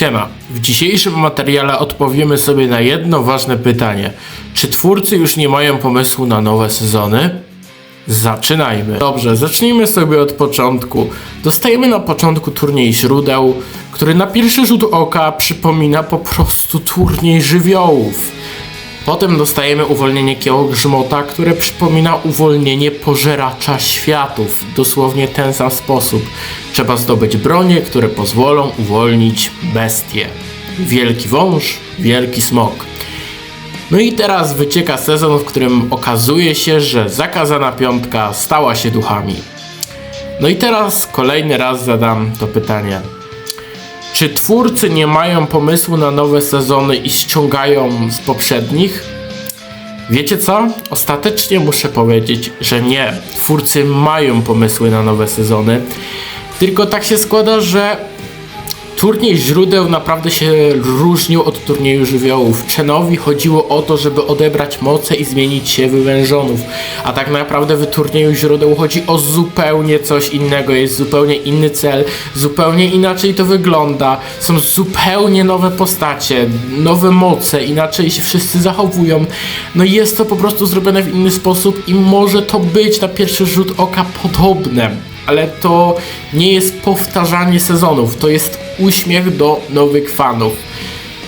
Siema. W dzisiejszym materiale odpowiemy sobie na jedno ważne pytanie. Czy twórcy już nie mają pomysłu na nowe sezony? Zaczynajmy. Dobrze, zacznijmy sobie od początku. Dostajemy na początku turniej źródeł, który na pierwszy rzut oka przypomina po prostu turniej żywiołów. Potem dostajemy uwolnienie kiełgrzmota, które przypomina uwolnienie pożeracza światów. Dosłownie ten sam sposób. Trzeba zdobyć bronie, które pozwolą uwolnić bestię. Wielki wąż, wielki smok. No i teraz wycieka sezon, w którym okazuje się, że zakazana piątka stała się duchami. No i teraz kolejny raz zadam to pytanie. Czy twórcy nie mają pomysłu na nowe sezony i ściągają z poprzednich? Wiecie co? Ostatecznie muszę powiedzieć, że nie. Twórcy mają pomysły na nowe sezony. Tylko tak się składa, że turniej źródeł naprawdę się różnił od turnieju żywiołów. Chenowi chodziło o to, żeby odebrać moce i zmienić się w wężonów. A tak naprawdę w turnieju źródeł chodzi o zupełnie coś innego. Jest zupełnie inny cel, zupełnie inaczej to wygląda. Są zupełnie nowe postacie, nowe moce, inaczej się wszyscy zachowują. No jest to po prostu zrobione w inny sposób i może to być na pierwszy rzut oka podobne ale to nie jest powtarzanie sezonów, to jest uśmiech do nowych fanów.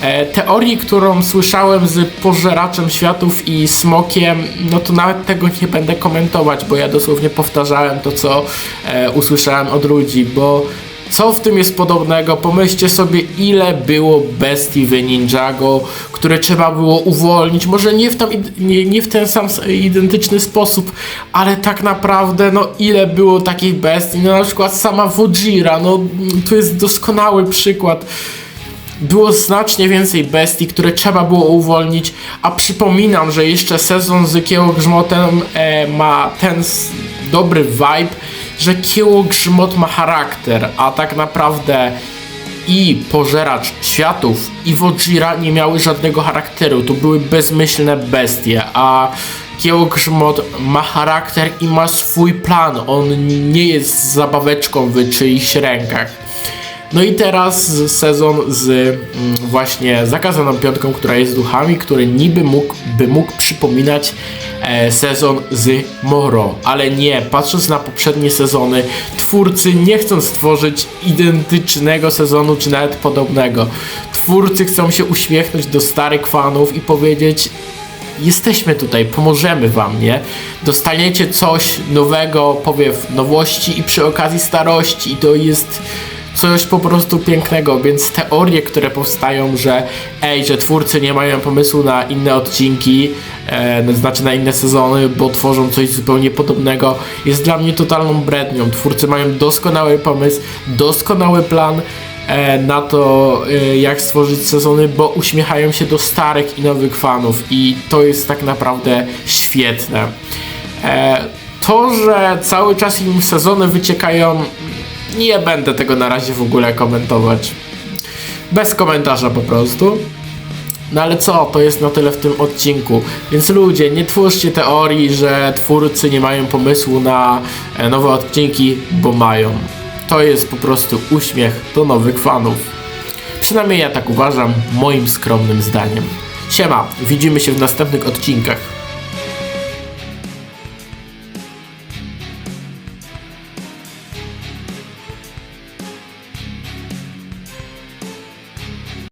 E, teorii, którą słyszałem z Pożeraczem Światów i Smokiem, no to nawet tego nie będę komentować, bo ja dosłownie powtarzałem to, co e, usłyszałem od ludzi, bo co w tym jest podobnego? Pomyślcie sobie, ile było bestii w Ninjago, które trzeba było uwolnić. Może nie w, tam, nie, nie w ten sam identyczny sposób, ale tak naprawdę, no ile było takich bestii? No na przykład sama Wojira, no to jest doskonały przykład było znacznie więcej bestii, które trzeba było uwolnić, a przypominam, że jeszcze sezon z Kiełgrzmotem e, ma ten dobry vibe, że Kiełgrzmot ma charakter, a tak naprawdę i Pożeracz Światów i Wojira nie miały żadnego charakteru, to były bezmyślne bestie, a Kiełgrzmot ma charakter i ma swój plan, on nie jest zabaweczką w czyichś rękach. No i teraz sezon z mm, właśnie zakazaną piątką, która jest duchami, który niby mógł, by mógł przypominać sezon z Moro, ale nie, patrząc na poprzednie sezony, twórcy nie chcą stworzyć identycznego sezonu, czy nawet podobnego. Twórcy chcą się uśmiechnąć do starych fanów i powiedzieć jesteśmy tutaj, pomożemy wam, nie? Dostaniecie coś nowego, powiew nowości i przy okazji starości i to jest coś po prostu pięknego, więc teorie, które powstają, że ej, że twórcy nie mają pomysłu na inne odcinki, e, znaczy na inne sezony, bo tworzą coś zupełnie podobnego, jest dla mnie totalną brednią. Twórcy mają doskonały pomysł, doskonały plan, e, na to, e, jak stworzyć sezony, bo uśmiechają się do starych i nowych fanów i to jest tak naprawdę świetne. E, to, że cały czas im sezony wyciekają, nie będę tego na razie w ogóle komentować. Bez komentarza po prostu. No ale co, to jest na tyle w tym odcinku. Więc ludzie, nie twórzcie teorii, że twórcy nie mają pomysłu na e, nowe odcinki, bo mają. To jest po prostu uśmiech do nowych fanów. Przynajmniej ja tak uważam, moim skromnym zdaniem. Siema, widzimy się w następnych odcinkach.